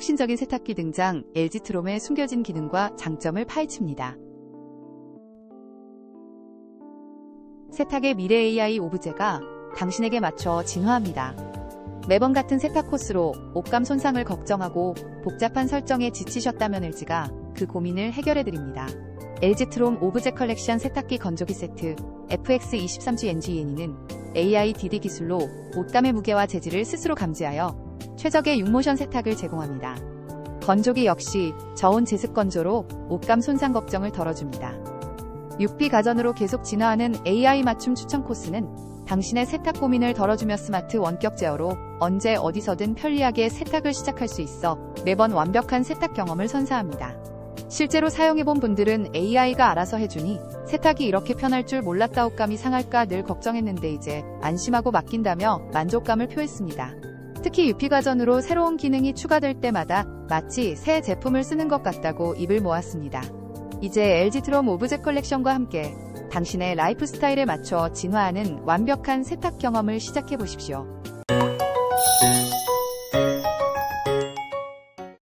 혁신적인 세탁기 등장 LG 트롬의 숨겨진 기능과 장점을 파헤칩니다. 세탁의 미래 AI 오브제가 당신에게 맞춰 진화합니다. 매번 같은 세탁 코스로 옷감 손상을 걱정하고 복잡한 설정에 지치셨다면 LG가 그 고민을 해결해드립니다. LG 트롬 오브제 컬렉션 세탁기 건조기 세트 FX23GNGEN이는 AI DD 기술로 옷감의 무게와 재질을 스스로 감지하여 최적의 6모션 세탁을 제공합니다. 건조기 역시 저온 제습 건조로 옷감 손상 걱정을 덜어줍니다. 6P 가전으로 계속 진화하는 AI 맞춤 추천 코스는 당신의 세탁 고민을 덜어주며 스마트 원격 제어로 언제 어디서든 편리하게 세탁을 시작할 수 있어 매번 완벽한 세탁 경험을 선사합니다. 실제로 사용해본 분들은 AI가 알아서 해주니 세탁이 이렇게 편할 줄 몰랐다 옷감이 상할까 늘 걱정했는데 이제 안심하고 맡긴다며 만족감을 표했습니다. 특히 UP 과전으로 새로운 기능이 추가될 때마다 마치 새 제품을 쓰는 것 같다고 입을 모았습니다. 이제 LG 트롬 오브제 컬렉션과 함께 당신의 라이프 스타일에 맞춰 진화하는 완벽한 세탁 경험을 시작해 보십시오.